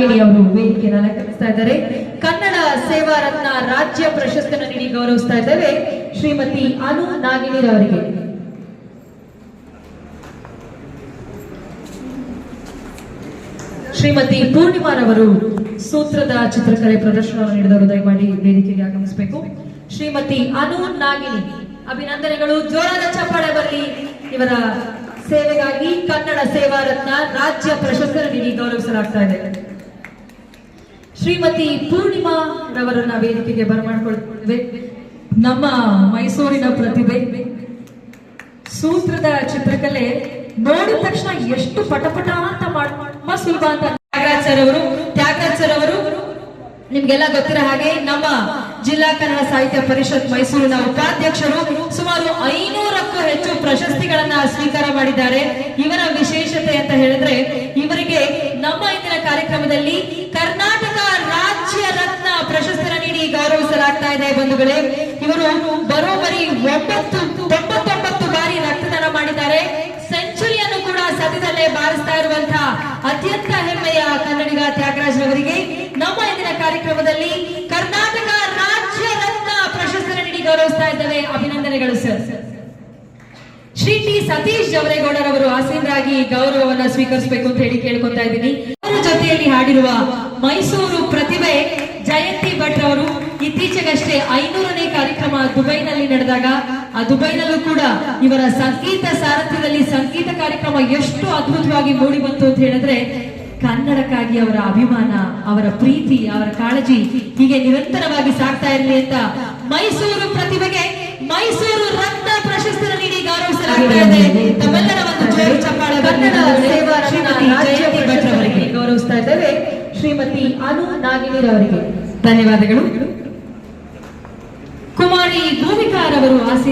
ನಾಗಿಣಿ ಅವರು ವೇದಿಕೆಯನ್ನು ಅಲಂಕರಿಸ್ತಾ ಇದ್ದಾರೆ. ಕನ್ನಡ ಸೇವಾ ರತ್ನ ರಾಜ್ಯ ಪ್ರಶಸ್ತಿಯನ್ನು ನೀಡಿ ಗೌರವಿಸ್ತಾ ಇದ್ದೇವೆ. ಶ್ರೀಮತಿ ಅನು ನಾಗಿಣಿರವರಿಗೆ ಶ್ರೀಮತಿ ಪೂರ್ಣಿಮಾರವರು ಸೂತ್ರದ ಚಿತ್ರಕಲೆ ಪ್ರದರ್ಶನವನ್ನು ನೀಡಿದವರು, ದಯಮಾಡಿ ವೇದಿಕೆಗೆ ಆಗಮಿಸಬೇಕು. ಶ್ರೀಮತಿ ಅನು ನಾಗಿಣಿ ಅಭಿನಂದನೆಗಳು. ಜೋರಾದ ಚಪ್ಪಾಳೆ ಬರಲಿ. ಇವರ ಸೇವೆಗಾಗಿ ಕನ್ನಡ ಸೇವಾ ರತ್ನ ರಾಜ್ಯ ಪ್ರಶಸ್ತಿಯನ್ನು ನೀಡಿ ಗೌರವಿಸಲಾಗ್ತಾ ಇದೆ. ಶ್ರೀಮತಿ ಪೂರ್ಣಿಮಾ ರವರನ್ನ ವೇದಿಕೆಗೆ ಬರಮಾಡಿಕೊಳ್ತೇವೆ. ನಮ್ಮ ಮೈಸೂರಿನ ಪ್ರತಿಭೆ, ಸೂತ್ರದ ಚಿತ್ರಕಲೆ ನೋಡಿದ ತಕ್ಷಣ ಎಷ್ಟು ಪಟಪಟ ಅಂತ ತುಂಬಾ ಸುಲಭ ಅಂತ ತ್ಯಾಗರಾಜ್ ಸರ್ ಅವರು, ತ್ಯಾಗರಾಜ್ ಸರ್ ಅವರು, ನಿಮ್ಗೆಲ್ಲ ಗೊತ್ತಿರೋ ಹಾಗೆ ನಮ್ಮ ಜಿಲ್ಲಾ ಕನ್ನಡ ಸಾಹಿತ್ಯ ಪರಿಷತ್ ಮೈಸೂರಿನ ಉಪಾಧ್ಯಕ್ಷರು ಸುಮಾರು ಐನೂರಕ್ಕೂ ಹೆಚ್ಚು ಪ್ರಶಸ್ತಿಗಳನ್ನ ಸ್ವೀಕಾರ ಮಾಡಿದ್ದಾರೆ. ಇವರ ವಿಶೇಷತೆ ಅಂತ ಹೇಳಿದ್ರೆ ಇವರಿಗೆ ನಮ್ಮ ಇಂದಿನ ಕಾರ್ಯಕ್ರಮದಲ್ಲಿ ಕರ್ನಾಟಕ ರಾಜ್ಯ ರತ್ನ ಪ್ರಶಸ್ತಿನ ನೀಡಿ ಗೌರವಿಸಲಾಗ್ತಾ ಇದೆ ಬಂಧುಗಳೇ. ಇವರು ಬರೋಬ್ಬರಿ ಒಂಬತ್ತು, ತೊಂಬತ್ತೊಂಬತ್ತು ಬಾರಿ ರಕ್ತದಾನ ಮಾಡಿದ್ದಾರೆ. ಸೆಂಚುರಿಯನ್ನು ಕೂಡ ಸದ್ಯದಲ್ಲೇ ಬಾರಿಸ್ತಾ ಇರುವಂತಹ ಅತ್ಯಂತ ಹೆಮ್ಮೆಯ ಕನ್ನಡಿಗ ತ್ಯಾಗರಾಜ್ ಅವರಿಗೆ ನಮ್ಮ ಇಂದಿನ ಕಾರ್ಯಕ್ರಮದಲ್ಲಿ ಕರ್ನಾಟಕ ರಾಜ್ಯ ರತ್ನ ಪ್ರಶಸ್ತಿ ನೀಡಿ ಗೌರವಿಸ್ತಾ ಇದ್ದೇವೆ. ಅಭಿನಂದನೆಗಳು ಸರ್ ಶ್ರೀ ಟಿ ಸತೀಶ್ ಜವರೇಗೌಡರವರು ಆಸೀನರಾಗಿ ಗೌರವವನ್ನ ಸ್ವೀಕರಿಸಬೇಕು ಅಂತ ಹೇಳಿ ಕೇಳ್ಕೊತಾ ಇದ್ದೀನಿ. ಅವರ ಜೊತೆಯಲ್ಲಿ ಹಾಡಿರುವ ಮೈಸೂರು ಪ್ರತಿಭೆ ಜಯಂತಿ ಭಟ್ ರವರು ಇತ್ತೀಚೆಗಷ್ಟೇ ಐನೂರನೇ ಕಾರ್ಯಕ್ರಮ ದುಬೈನಲ್ಲಿ ನಡೆದಾಗ ಆ ದುಬೈನಲ್ಲೂ ಕೂಡ ಇವರ ಸಂಗೀತ ಸಾರಥ್ಯದಲ್ಲಿ ಸಂಗೀತ ಕಾರ್ಯಕ್ರಮ ಎಷ್ಟು ಅದ್ಭುತವಾಗಿ ಮೂಡಿ ಬಂತು ಅಂತ ಹೇಳಿದ್ರೆ ಕನ್ನಡಕ್ಕಾಗಿ ಅವರ ಅಭಿಮಾನ ಅವರ ಪ್ರೀತಿ ಅವರ ಕಾಳಜಿ ಹೀಗೆ ನಿರಂತರವಾಗಿ ಸಾಗ್ತಾ ಇರಲಿ ಅಂತ ಮೈಸೂರು ಪ್ರತಿಭೆಗೆ ಮೈಸೂರು ರತ್ನ ಪ್ರಶಸ್ತಿಯನ್ನು ನೀಡಿ ಗೌರವಿಸಲಾಗ್ತಾ ಇದೆ. ತಮ್ಮೆಲ್ಲರ ಒಂದು ಜೋರು ಚಪ್ಪಾಳೆ ಕನ್ನಡ ಸೇವಾ ಶ್ರೀಮತಿ ಜಯಂತಿ ಭಟ್ ಅವರಿಗೆ. ಗೌರವಿಸ್ತಾ ಇದ್ದೇವೆ. ಶ್ರೀಮತಿ ಅನು ನಾಗಿಣಿರವರಿಗೆ ಧನ್ಯವಾದಗಳು. ಕುಮಾರಿ ಭೂಮಿಕಾರವರು ಆಸೆ